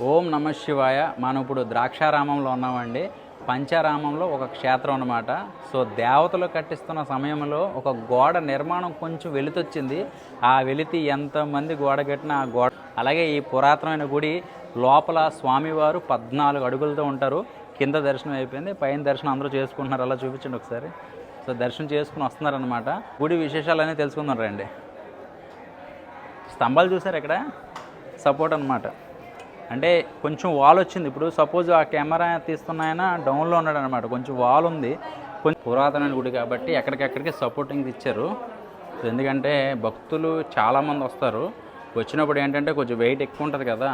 ఓం నమ శివాయ. మనం ఇప్పుడు ద్రాక్షారామంలో ఉన్నామండి. పంచారామంలో ఒక క్షేత్రం అనమాట సో దేవతలు కట్టిస్తున్న సమయంలో ఒక గోడ నిర్మాణం కొంచెం వెలితొచ్చింది. ఆ వెలితి ఎంతమంది గోడ కట్టిన ఆ గోడ అలాగే ఈ పురాతనమైన గుడి లోపల స్వామివారు పద్నాలుగు అడుగులతో ఉంటారు. కింద దర్శనం అయిపోయింది. పైన దర్శనం అందరూ చేసుకుంటున్నారు. అలా చూపించండి ఒకసారి. సో దర్శనం చేసుకుని వస్తున్నారనమాట గుడి విశేషాలన్నీ తెలుసుకుందాం రండి. స్తంభాలు చూసారు ఇక్కడ? సపోర్ట్ అనమాట అంటే కొంచెం వాల్ వచ్చింది. ఇప్పుడు సపోజ్ ఆ కెమెరా తీస్తున్న ఆయన డౌన్లో ఉన్నాడు అనమాట కొంచెం వాల్ ఉంది. కొంచెం పురాతన గుడి కాబట్టి ఎక్కడికెక్కడికి సపోర్టింగ్ ఇచ్చారు. ఎందుకంటే భక్తులు చాలామంది వస్తారు. వచ్చినప్పుడు ఏంటంటే కొంచెం వెయిట్ ఎక్కువ ఉంటుంది కదా.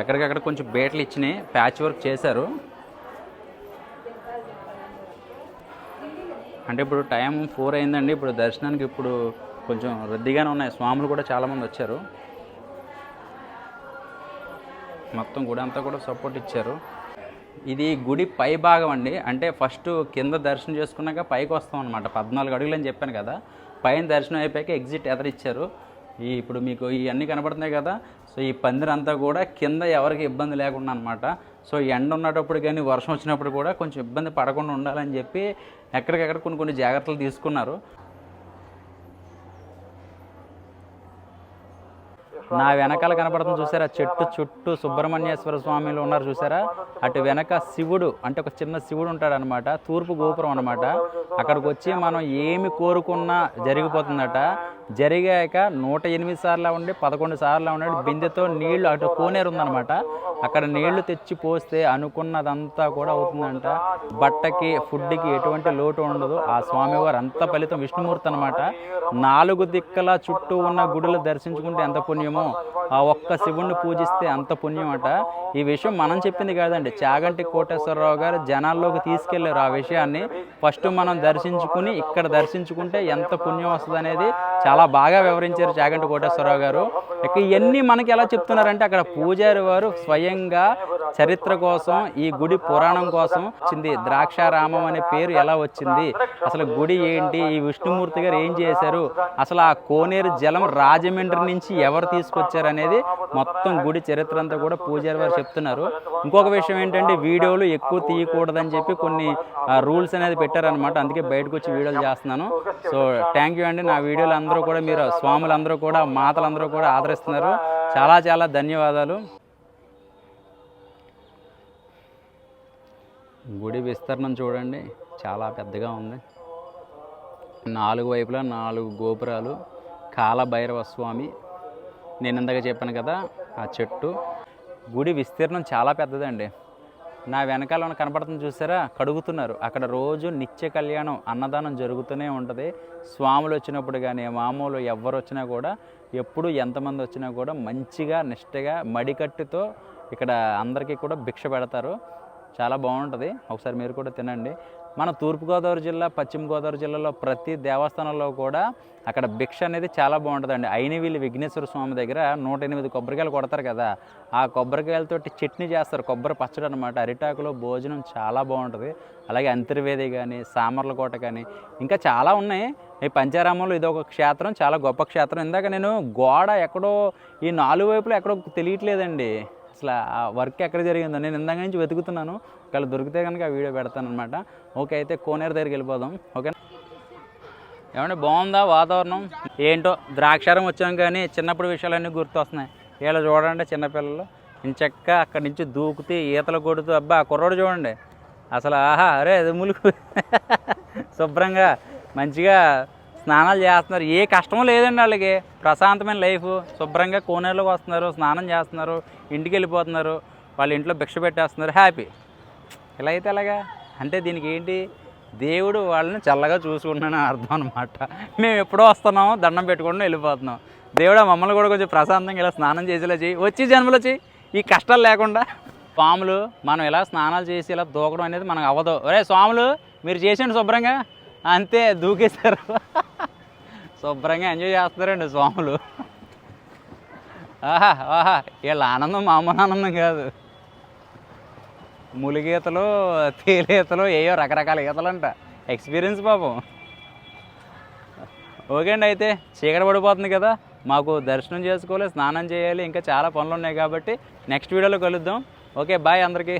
ఎక్కడికక్కడ కొంచెం బేట్లు ఇచ్చినాయి ప్యాచ్ వర్క్ చేశారు. అంటే ఇప్పుడు టైం ఫోర్ అయిందండి. ఇప్పుడు దర్శనానికి ఇప్పుడు కొంచెం రద్దీగానే ఉన్నాయి. స్వాములు కూడా చాలామంది వచ్చారు. మొత్తం గుడి అంతా కూడా సపోర్ట్ ఇచ్చారు. ఇది గుడి పై భాగం అండి. అంటే ఫస్ట్ కింద దర్శనం చేసుకున్నాక పైకి వస్తాం అనమాట పద్నాలుగు అడుగులు అని చెప్పాను కదా. పైన దర్శనం అయిపోయాక ఎగ్జిట్ ఎదరిచ్చారు ఈ ఇప్పుడు మీకు ఇవన్నీ కనబడుతున్నాయి కదా. సో ఈ పందిరంతా కూడా కింద ఎవరికి ఇబ్బంది లేకుండా అనమాట సో ఎండ ఉన్నప్పుడు కానీ వర్షం వచ్చినప్పుడు కూడా కొంచెం ఇబ్బంది పడకుండా ఉండాలని చెప్పి ఎక్కడికెక్కడ కొన్ని కొన్ని జాగ్రత్తలు తీసుకున్నారు. నా వెనకాల కనపడుతుంది చూసారా? చెట్టు చుట్టూ సుబ్రహ్మణ్యేశ్వర స్వామిలు ఉన్నారు చూసారా? అటు వెనక శివుడు అంటే ఒక చిన్న శివుడు ఉంటాడు అనమాట తూర్పు గోపురం అనమాట అక్కడికి వచ్చి మనం ఏమి కోరుకున్నా జరిగిపోతుందట. జరిగాక నూట ఎనిమిది సార్లు ఉండి పదకొండు సార్లు ఉండి బిందెతో నీళ్ళు అటు కోనేరు ఉందన్నమాట అక్కడ నీళ్ళు తెచ్చి పోస్తే అనుకున్నదంతా కూడా అవుతుందంట. బట్టకి ఫుడ్కి ఎటువంటి లోటు ఉండదు. ఆ స్వామివారు అంత ఫలితం విష్ణుమూర్తి అనమాట నాలుగు దిక్కల చుట్టూ ఉన్న గుడులు దర్శించుకుంటే ఎంత పుణ్యమో? ఆ ఒక్క శివుణ్ణి పూజిస్తే అంత పుణ్యం అట ఈ విషయం మనం చెప్పింది కాదండి. చాగంటి కోటేశ్వరరావు గారు జనాల్లోకి తీసుకెళ్ళారు ఆ విషయాన్ని. ఫస్ట్ మనం దర్శించుకుని ఇక్కడ దర్శించుకుంటే ఎంత పుణ్యం వస్తుంది అనేది చాలా బాగా వివరించారు చాగంటి కోటేశ్వరరావు గారు. ఇక ఇవన్నీ మనకి ఎలా చెప్తున్నారంటే అక్కడ పూజారి వారు స్వయంగా చరిత్ర కోసం ఈ గుడి పురాణం కోసం వచ్చింది ద్రాక్షారామం అనే పేరు ఎలా వచ్చింది? అసలు గుడి ఏంటి? ఈ విష్ణుమూర్తి గారు ఏం చేశారు? అసలు ఆ కోనేరు జలం రాజమండ్రి నుంచి ఎవరు తీసుకొచ్చారు అనేది మొత్తం గుడి చరిత్ర అంతా కూడా పూజారి వారు చెప్తున్నారు. ఇంకొక విషయం ఏంటంటే వీడియోలు ఎక్కువ తీయకూడదని చెప్పి కొన్ని రూల్స్ అనేది పెట్టారనమాట అందుకే బయటకు వచ్చి వీడియోలు చేస్తున్నాను. సో థ్యాంక్ యూ అండి. నా వీడియోలు అందరూ కూడా మీరు స్వాములందరూ కూడా మాతలందరూ కూడా ఆదరిస్తున్నారు. చాలా చాలా ధన్యవాదాలు. గుడి విస్తరణం చూడండి. చాలా పెద్దగా ఉంది. నాలుగు వైపులా నాలుగు గోపురాలు. కాలభైరవ స్వామి నేను ఇందాక చెప్పాను కదా ఆ చెట్టు. గుడి విస్తీర్ణం చాలా పెద్దదండి. నా వెనకాల కనపడుతుంది చూసారా? కడుగుతున్నారు. అక్కడ రోజు నిత్య కళ్యాణం అన్నదానం జరుగుతూనే ఉంటుంది. స్వాములు వచ్చినప్పుడు కానీ మామూలు ఎవరు వచ్చినా కూడా ఎప్పుడు ఎంతమంది వచ్చినా కూడా మంచిగా నిష్టగా మడికట్టుతో ఇక్కడ అందరికీ కూడా భిక్ష పెడతారు. చాలా బాగుంటుంది. ఒకసారి మీరు కూడా తినండి. మన తూర్పుగోదావరి జిల్లా పశ్చిమ గోదావరి జిల్లాలో ప్రతి దేవస్థానంలో కూడా అక్కడ భిక్ష అనేది చాలా బాగుంటుందండి. అయినవీళ్ళు విఘ్నేశ్వర స్వామి దగ్గర నూట ఎనిమిది కొబ్బరికాయలు కొడతారు కదా. ఆ కొబ్బరికాయలతోటి చట్నీ చేస్తారు. కొబ్బరి పచ్చడి అనమాట అరిటాకులో భోజనం చాలా బాగుంటుంది. అలాగే అంతర్వేది కానీ సామర్లకోట కానీ ఇంకా చాలా ఉన్నాయి. ఈ పంచారామంలో ఇది ఒక క్షేత్రం చాలా గొప్ప క్షేత్రం. ఇందాక నేను గోడ ఎక్కడో ఈ నాలుగు వైపులు ఎక్కడో తెలియట్లేదండి. అసలు ఆ వర్క్ ఎక్కడ జరిగిందో. నేను ఇందాక నుంచి వెతుకుతున్నాను. ఒకవేళ దొరికితే కనుక ఆ వీడియో పెడతాను అనమాట ఓకే అయితే కోనేరు దగ్గరికి వెళ్ళిపోదాం. ఓకే. ఏమంటే బాగుందా వాతావరణం? ఏంటో ద్రాక్షారం వచ్చాం కానీ చిన్నప్పుడు విషయాలన్నీ గుర్తొస్తున్నాయి. వీళ్ళు చూడండి చిన్నపిల్లలు. ఇంచక్క అక్కడి నుంచి దూకుతూ ఈతలు కొడుతూ అబ్బా ఆ కుర్రోడు చూడండి. అసలు ఆహా అరే అది ములుగు. శుభ్రంగా మంచిగా స్నానాలు చేస్తున్నారు. ఏ కష్టమూ లేదండి వాళ్ళకి. ప్రశాంతమైన లైఫ్. శుభ్రంగా కోనేరులోకి వస్తున్నారు. స్నానం చేస్తున్నారు. ఇంటికి వెళ్ళిపోతున్నారు. వాళ్ళ ఇంట్లో భిక్ష పెట్టేస్తున్నారు. హ్యాపీ ఇలా అయితే ఎలాగా? అంటే దీనికి ఏంటి? దేవుడు వాళ్ళని చల్లగా చూసుకుంటున్నాను అర్థం అనమాట మేము ఎప్పుడో వస్తున్నాము దండం పెట్టుకుంటూ వెళ్ళిపోతున్నాం. దేవుడు మమ్మల్ని కూడా కొంచెం ప్రశాంతంగా ఇలా స్నానం చేసేలా చేయి వచ్చి జన్మలో చేయి ఈ కష్టాలు లేకుండా. స్వాములు మనం ఇలా స్నానాలు చేసి ఇలా దూకడం అనేది మనకు అవ్వదు. ఒరే స్వాములు మీరు చేసేయండి శుభ్రంగా. అంతే దూకేశారు. శుభ్రంగా ఎంజాయ్ చేస్తున్నారండి స్వాములు. ఆహా ఆహా వీళ్ళ ఆనందం మామూలు ఆనందం కాదు. ములిగీతలు తేలీతలు ఏయో రకరకాల ఈతలు అంట ఎక్స్పీరియన్స్ పాపం. ఓకే అండి అయితే చీకటి పడిపోతుంది కదా. మాకు దర్శనం చేసుకోవాలి స్నానం చేయాలి ఇంకా చాలా పనులు ఉన్నాయి కాబట్టి నెక్స్ట్ వీడియోలో కలుద్దాం. ఓకే బాయ్ అందరికీ.